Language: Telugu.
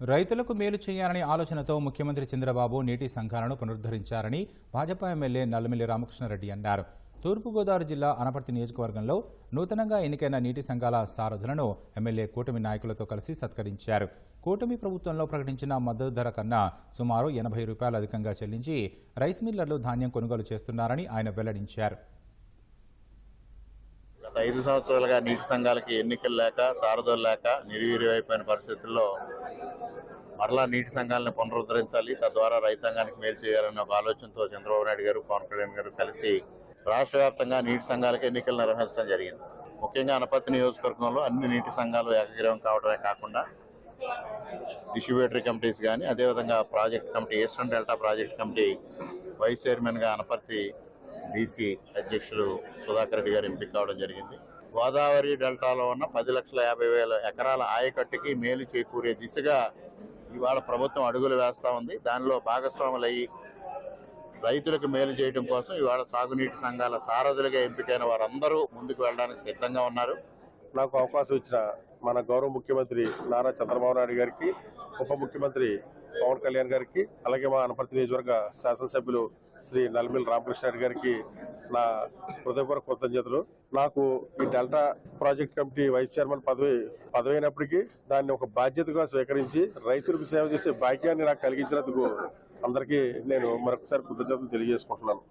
రైతులకు మేలు చేయాలనే ఆలోచనతో ముఖ్యమంత్రి చంద్రబాబు నీటి సంఘాలను పునరుద్ధరించారని భాజపా ఎమ్మెల్యే నల్లమిల్లి రామకృష్ణారెడ్డి అన్నారు. తూర్పుగోదావరి జిల్లా అనపర్తి నియోజకవర్గంలో నూతనంగా ఎన్నికైన నీటి సంఘాల సారథులను ఎమ్మెల్యే కూటమి నాయకులతో కలిసి సత్కరించారు. కూటమి ప్రభుత్వంలో ప్రకటించిన మద్దతు ధర కన్నా సుమారు ఎనభై రూపాయలు అధికంగా చెల్లించి రైస్ మిల్లర్లు ధాన్యం కొనుగోలు చేస్తున్నారని ఆయన వెల్లడించారు. గత ఐదు సంవత్సరాలుగా నీటి సంఘాలకి ఎన్నికలు లేక సారథులు లేక నిర్వీర్యమైపోయిన పరిస్థితుల్లో మరలా నీటి సంఘాలను పునరుద్ధరించాలి. తద్వారా రైతాంగానికి మేలు చేయాలన్న ఒక ఆలోచనతో చంద్రబాబు నాయుడు గారు పవన్ కళ్యాణ్ గారు కలిసి రాష్ట్ర వ్యాప్తంగా నీటి సంఘాలకు ఎన్నికలు నిర్వహించడం జరిగింది. ముఖ్యంగా అనపత్తి నియోజకవర్గంలో అన్ని నీటి సంఘాలు ఏకగ్రీవం కావడమే కాకుండా డిస్ట్రిబ్యూటరీ కమిటీస్ కానీ అదేవిధంగా project committee eastern delta project committee vice చైర్మన్గా అనపర్తి బీసీ అధ్యక్షులు సుధాకర్ రెడ్డి గారు ఎంపిక కావడం జరిగింది. గోదావరి డెల్టాలో ఉన్న పది లక్షల యాభై వేల ఎకరాల ఆయకట్టుకి మేలు చేకూరే దిశగా ఇవాళ ప్రభుత్వం అడుగులు వేస్తా ఉంది. దానిలో భాగస్వాములయ్యి రైతులకు మేలు చేయడం కోసం ఇవాళ సాగునీటి సంఘాల సారథులుగా ఎంపికైన వారందరూ ముందుకు వెళ్ళడానికి సిద్ధంగా ఉన్నారు. నాకు అవకాశం ఇచ్చిన మన గౌరవ ముఖ్యమంత్రి నారా చంద్రబాబు నాయుడు గారికి ఉప ముఖ్యమంత్రి పవన్ కళ్యాణ్ గారికి అలాగే మా అనపర్తి నియోజకవర్గ శాసనసభ్యులు శ్రీ నల్మిల్ రామకృష్ణ గారికి నా హృదయపూర్వక కృతజ్ఞతలు. నాకు ఈ delta project committee vice chairman పదవి పదవి అయినప్పటికీ దాన్ని ఒక బాధ్యతగా స్వీకరించి రైతులకు సేవ చేసే భాగ్యాన్ని నాకు కలిగించినందుకు అందరికీ నేను మరొకసారి కృతజ్ఞతలు తెలియజేసుకుంటున్నాను.